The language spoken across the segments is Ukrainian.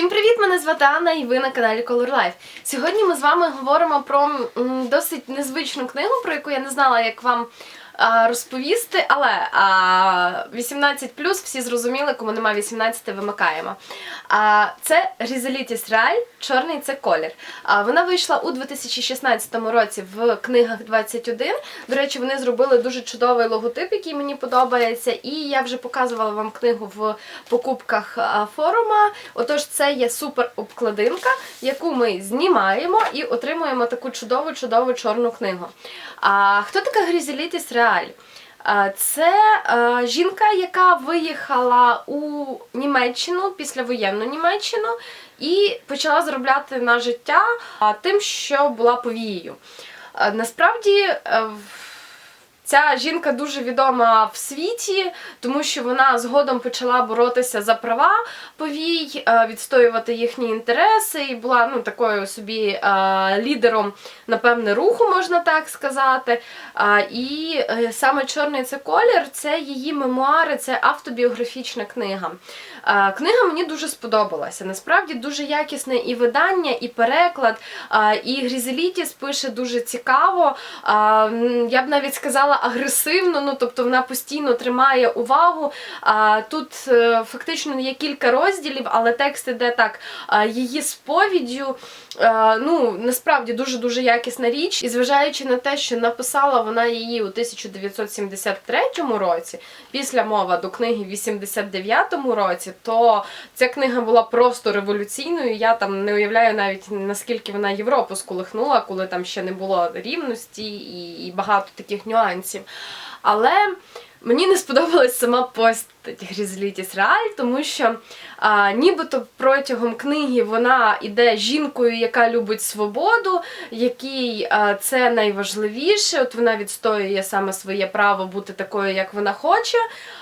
Всім привіт! Мене звати Анна і ви на каналі Color Life. Сьогодні ми з вами говоримо про досить незвичну книгу, про яку я не знала, як вам розповісти, але 18 всі зрозуміли, кому немає 18, вимикаємо. Це Різелітіс Реаль, чорний це колір. Вона вийшла у 2016 році в книгах 21. До речі, вони зробили дуже чудовий логотип, який мені подобається. І я вже показувала вам книгу в покупках форума. Отож, це є супер обкладинка, яку ми знімаємо і отримуємо таку чудову, чудову чорну книгу. А хто така Грізелітіс Реаль? А, Це е, жінка, яка виїхала у Німеччину післявоєнну Німеччину і почала заробляти на життя тим, що була повією. Е, Насправді. Ця жінка дуже відома в світі, тому що вона згодом почала боротися за права повій, е, відстоювати їхні інтереси і була ну, такою собі е, лідером, напевне, руху, можна так сказати. І е, саме Чорний це колір це її мемуари, це автобіографічна книга. Книга мені дуже сподобалася. Насправді дуже якісне і видання, і переклад. І Грізелітіс пише дуже цікаво. Я б навіть сказала агресивно, ну тобто вона постійно тримає увагу. Тут е, фактично є кілька розділів, але текст іде так її сповіддю. Ну, насправді дуже дуже якісна річ. І зважаючи на те, що написала вона її у 1973 році, після мова до книги в 89-му році, то ця книга була просто революційною. Я там не уявляю навіть наскільки вона Європу сколихнула, коли там ще не було рівності і багато таких нюансів. Але мені не сподобалась сама постать Грізлітіс Реаль, тому що а, нібито протягом книги вона іде жінкою, яка любить свободу, якій а, це найважливіше. От вона відстоює саме своє право бути такою, як вона хоче,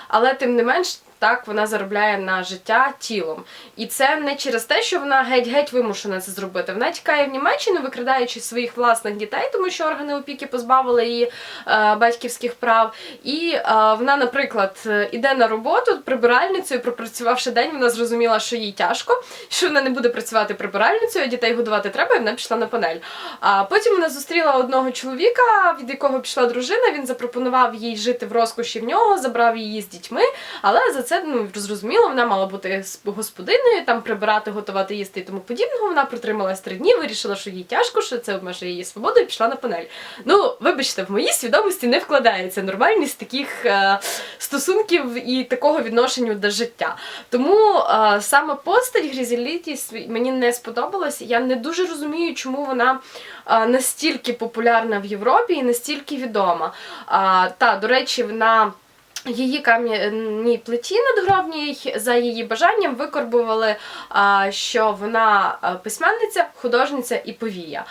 але тим не менш. Так, вона заробляє на життя тілом. І це не через те, що вона геть-геть вимушена це зробити. Вона тікає в Німеччину, викрадаючи своїх власних дітей, тому що органи опіки позбавили її е, батьківських прав. І е, вона, наприклад, е, іде на роботу прибиральницею, пропрацювавши день, вона зрозуміла, що їй тяжко, що вона не буде працювати прибиральницею, а дітей годувати треба, і вона пішла на панель. А потім вона зустріла одного чоловіка, від якого пішла дружина. Він запропонував їй жити в розкоші в нього, забрав її з дітьми, але за це ну зрозуміло, вона мала бути господиною, там прибирати, готувати, їсти і тому подібного. Вона протрималась три дні, вирішила, що їй тяжко, що це обмежує її свободу, і пішла на панель. Ну, вибачте, в моїй свідомості не вкладається нормальність таких е, стосунків і такого відношення до життя. Тому е, саме постать Грізеліті мені не сподобалась. Я не дуже розумію, чому вона е, настільки популярна в Європі і настільки відома. А, та, до речі, вона. Її кам'яній плиті надгробній за її бажанням викорбували, що вона письменниця, художниця і повія.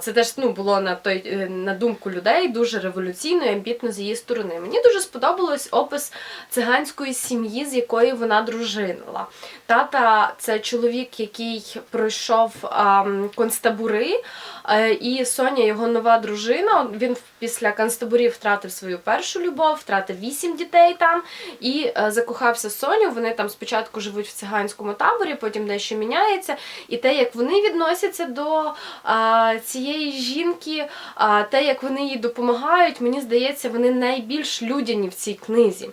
Це теж ну, було на той е, на думку людей дуже революційно і амбітно з її сторони. Мені дуже сподобалось опис циганської сім'ї, з якою вона дружинила. Тата це чоловік, який пройшов концтабури, е, і Соня, його нова дружина. Він після концтабурів втратив свою першу любов, втратив вісім дітей там і е, закохався Соню. Вони там спочатку живуть в циганському таборі, потім дещо міняється. І те, як вони відносяться до а, цієї жінки, а, те, як вони їй допомагають, мені здається, вони найбільш людяні в цій книзі.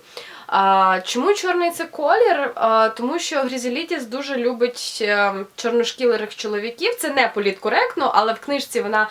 Чому чорний це колір? Тому що Грізелітіс дуже любить е, чорношкілих чоловіків. Це не політкоректно, але в книжці вона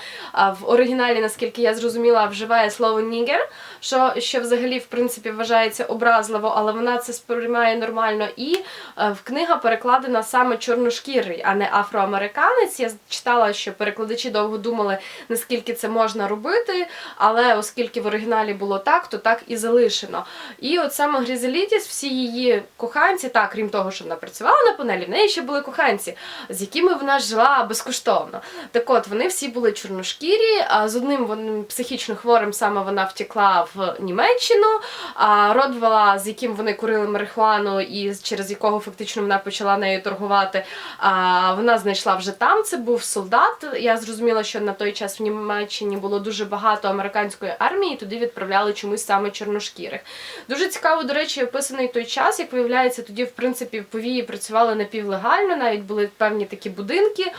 в оригіналі, наскільки я зрозуміла, вживає слово нігер, що, що взагалі в принципі вважається образливо, але вона це сприймає нормально. І е, в книга перекладена саме чорношкірий, а не афроамериканець. Я читала, що перекладачі довго думали, наскільки це можна робити, але оскільки в оригіналі було так, то так і залишено. І от саме Грізелітіс, всі її коханці, так, крім того, що вона працювала на панелі, в неї ще були коханці, з якими вона жила безкоштовно. Так от, вони всі були чорношкірі, а з одним вони психічно хворим саме вона втекла в Німеччину, а Родвела, з яким вони курили марихуану і через якого фактично вона почала нею торгувати, а вона знайшла вже там. Це був солдат. Я зрозуміла, що на той час в Німеччині було дуже багато американської армії, і туди відправляли чомусь саме чорношкірих. Дуже цікаво, до речі, описаний той час, як виявляється, тоді, в принципі, повії працювали напівлегально, навіть були певні такі будинки,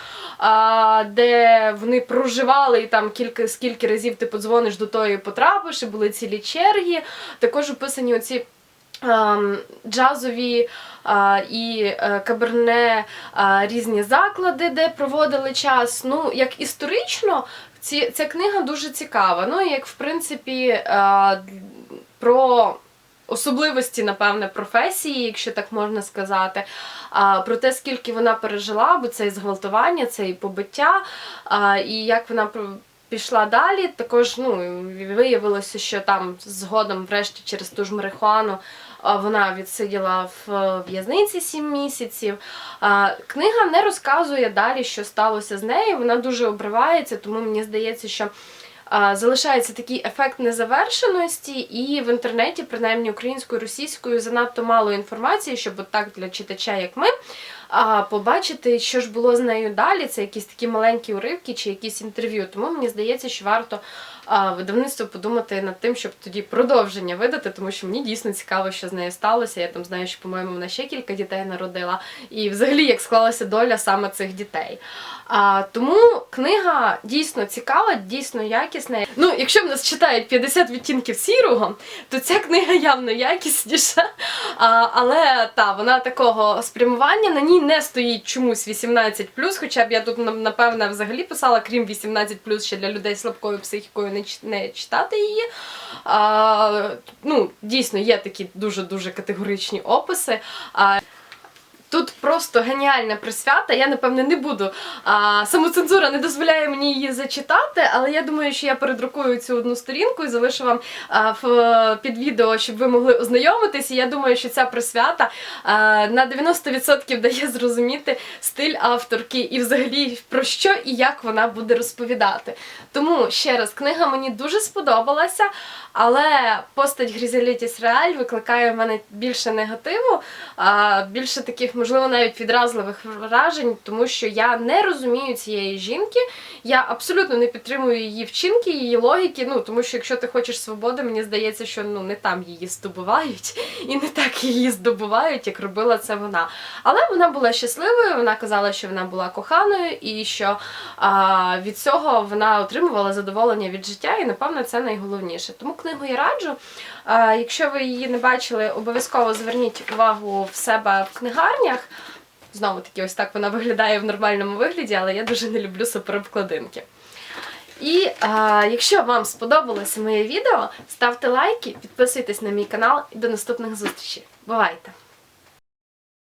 де вони проживали і там кілька скільки разів ти подзвониш до тої потрапиш, і були цілі черги. Також описані оці. ем, Джазові і е, каберне різні заклади, де проводили час. Ну, як історично, ці, ця книга дуже цікава. Ну, як в принципі про особливості, напевне, професії, якщо так можна сказати, про те, скільки вона пережила, бо це і зґвалтування, це і побиття, і як вона пішла далі. Також ну, виявилося, що там згодом, врешті, через ту ж марихуану, вона відсиділа в в'язниці 7 місяців. Книга не розказує далі, що сталося з нею. Вона дуже обривається, тому мені здається, що залишається такий ефект незавершеності, і в інтернеті, принаймні українською, російською, занадто мало інформації, щоб отак для читача, як ми, побачити, що ж було з нею далі. Це якісь такі маленькі уривки чи якісь інтерв'ю. Тому мені здається, що варто видавництво подумати над тим, щоб тоді продовження видати, тому що мені дійсно цікаво, що з нею сталося. Я там знаю, що, по-моєму, вона ще кілька дітей народила, і взагалі як склалася доля саме цих дітей. А, тому книга дійсно цікава, дійсно якісна. Ну, якщо в нас читають 50 відтінків сірого, то ця книга явно якісніша. А, але та, вона такого спрямування на ній не стоїть чомусь 18 хоча б я тут на- напевне взагалі писала, крім 18 ще для людей з слабкою психікою не, не читати її. А, ну, дійсно, є такі дуже-дуже категоричні описи. А, Тут просто геніальна присвята. Я напевне не буду. А, самоцензура не дозволяє мені її зачитати, але я думаю, що я передрукую цю одну сторінку і залишу вам а, в, під відео, щоб ви могли ознайомитись. І я думаю, що ця присвята а, на 90% дає зрозуміти стиль авторки і взагалі про що і як вона буде розповідати. Тому ще раз, книга мені дуже сподобалася, але постать Грізелітіс Реаль викликає в мене більше негативу, а, більше таких, можливо, навіть відразливих вражень, тому що я не розумію цієї жінки. Я абсолютно не підтримую її вчинки, її логіки. Ну тому що якщо ти хочеш свободи, мені здається, що ну не там її здобувають, і не так її здобувають, як робила це вона. Але вона була щасливою. Вона казала, що вона була коханою, і що а, від цього вона отримувала задоволення від життя, і напевно це найголовніше. Тому книгу я раджу. А, якщо ви її не бачили, обов'язково зверніть увагу в себе в книгарнях. Знову таки, ось так вона виглядає в нормальному вигляді, але я дуже не люблю суперобкладинки. І а, якщо вам сподобалося моє відео, ставте лайки, підписуйтесь на мій канал і до наступних зустрічей. Бувайте!